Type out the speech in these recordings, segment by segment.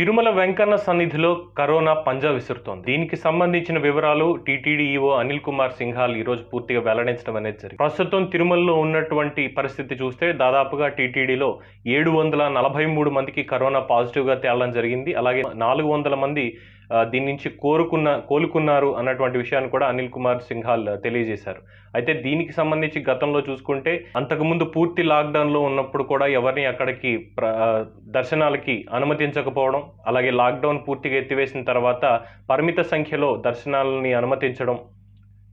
తిరుమల వెంకన్న సన్నిధిలో కరోనా పంజా విసురుతోంది. దీనికి సంబంధించిన వివరాలు టీటీడీఈఓ అనిల్ కుమార్ సింఘాల్ ఈరోజు పూర్తిగా వెల్లడించడం అనేది జరిగింది. ప్రస్తుతం తిరుమలలో ఉన్నటువంటి పరిస్థితి చూస్తే దాదాపుగా టీటీడీలో ఏడు వందల నలభై మూడు మందికి కరోనా పాజిటివ్గా తేలడం జరిగింది. అలాగే నాలుగు వందల మంది దీని నుంచి కోరుకున్న కోలుకున్నారు అన్నటువంటి విషయాన్ని కూడా అనిల్ కుమార్ సింఘాల్ తెలియజేశారు. అయితే దీనికి సంబంధించి గతంలో చూసుకుంటే అంతకుముందు పూర్తి లాక్డౌన్లో ఉన్నప్పుడు కూడా ఎవరిని అక్కడికి దర్శనాలకి అనుమతించకపోవడం అలాగే లాక్డౌన్ పూర్తిగా ఎత్తివేసిన తర్వాత పరిమిత సంఖ్యలో దర్శనాలని అనుమతించడం.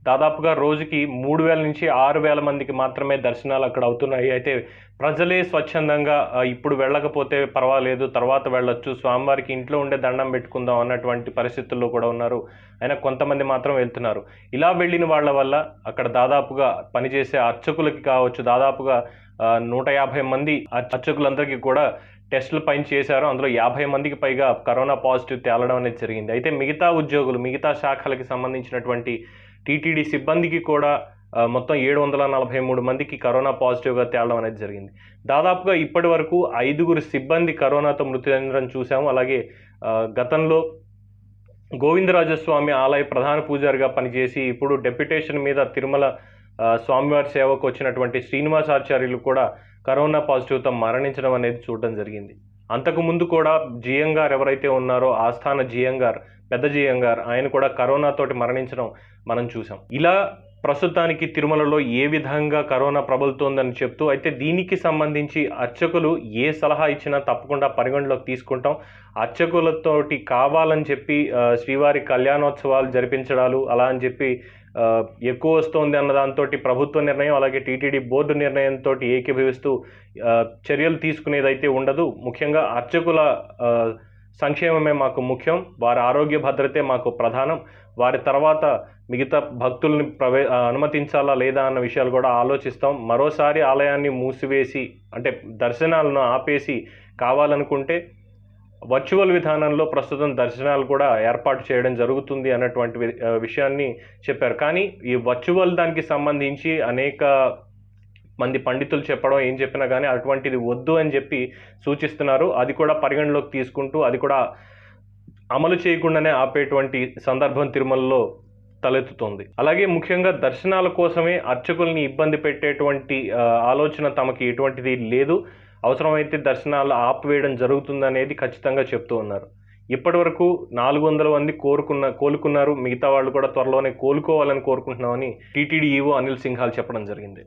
దాదాపుగా రోజుకి మూడు వేల నుంచి ఆరు వేల మందికి మాత్రమే దర్శనాలు అక్కడ అవుతున్నాయి. అయితే ప్రజలే స్వచ్ఛందంగా ఇప్పుడు వెళ్ళకపోతే పర్వాలేదు తర్వాత వెళ్ళొచ్చు స్వామివారికి ఇంట్లో ఉండే దండం పెట్టుకుందాం అన్నటువంటి పరిస్థితుల్లో కూడా ఉన్నారు. అయినా కొంతమంది మాత్రం వెళ్తున్నారు. ఇలా వెళ్ళిన వాళ్ళ వల్ల అక్కడ దాదాపుగా పనిచేసే అర్చకులకి కావచ్చు దాదాపుగా నూట యాభై మంది అర్చకులందరికీ కూడా టెస్టులు పైన చేశారు. అందులో యాభై మందికి పైగా కరోనా పాజిటివ్ తేలడం అనేది జరిగింది. అయితే మిగతా ఉద్యోగులు మిగతా శాఖలకి సంబంధించినటువంటి టీటీడీ సిబ్బందికి కూడా మొత్తం ఏడు వందల నలభై మూడు మందికి కరోనా పాజిటివ్గా తేలడం అనేది జరిగింది. దాదాపుగా ఇప్పటి వరకు ఐదుగురు సిబ్బంది కరోనాతో మృతి చెందడం చూసాము అలాగే గతంలో గోవిందరాజస్వామి ఆలయ ప్రధాన పూజారిగా పనిచేసి ఇప్పుడు డెప్యుటేషన్ మీద తిరుమల స్వామివారి సేవకు వచ్చినటువంటి శ్రీనివాసాచార్యులు కూడా కరోనా పాజిటివ్తో మరణించడం అనేది చూడడం జరిగింది. అంతకు ముందు కూడా జిఎం గారు ఎవరైతే ఉన్నారో ఆస్థాన జిఎం గారు పెద్ద జిఎం గారు ఆయన కూడా కరోనాతోటి మరణించడం మనం చూసాం. ఇలా ప్రస్తుతానికి తిరుమలలో ఏ విధంగా కరోనా ప్రబలుతోందని చెప్తూ అయితే దీనికి సంబంధించి అర్చకులు ఏ సలహా ఇచ్చినా తప్పకుండా పరిగణలోకి తీసుకుంటాం. అర్చకులతోటి కావాలని చెప్పి శ్రీవారి కళ్యాణోత్సవాలు జరిపించడాలు అలా అని చెప్పి ఎక్కువ వస్తోంది అన్న దాంతో ప్రభుత్వ నిర్ణయం అలాగే టీటీడీ బోర్డు నిర్ణయంతో ఏకీభవిస్తూ చర్యలు తీసుకునేదైతే ఉండదు. ముఖ్యంగా అర్చకుల సంక్షేమమే మాకు ముఖ్యం వారి ఆరోగ్య భద్రతే మాకు ప్రధానం. వారి తర్వాత మిగతా భక్తుల్ని ప్రవే అనుమతించాలా లేదా అన్న విషయాలు కూడా ఆలోచిస్తాం. మరోసారి ఆలయాన్ని మూసివేసి అంటే దర్శనాలను ఆపేసి కావాలనుకుంటే వర్చువల్ విధానంలో ప్రస్తుతం దర్శనాలు కూడా ఏర్పాటు చేయడం జరుగుతుంది అన్నటువంటి విషయాన్ని చెప్పారు. కానీ ఈ వర్చువల్ దానికి సంబంధించి అనేక మంది పండితులు చెప్పడం ఏం చెప్పినా కానీ అటువంటిది వద్దు అని చెప్పి సూచిస్తున్నారు. అది కూడా పరిగణలోకి తీసుకుంటూ అది కూడా అమలు చేయకుండానే ఆపేటువంటి సందర్భం తిరుమలలో తలెత్తుతోంది. అలాగే ముఖ్యంగా దర్శనాల కోసమే అర్చకుల్ని ఇబ్బంది పెట్టేటువంటి ఆలోచన తమకి ఎటువంటిది లేదు. అవసరమైతే దర్శనాలు ఆపివేయడం జరుగుతుందనేది ఖచ్చితంగా చెప్తూ ఉన్నారు. ఇప్పటి వరకు నాలుగు వందల మంది కోరుకున్న కోలుకున్నారు. మిగతా వాళ్ళు కూడా త్వరలోనే కోలుకోవాలని కోరుకుంటున్నామని టీటీడీ ఈవో అనిల్ సింఘాల్ చెప్పడం జరిగింది.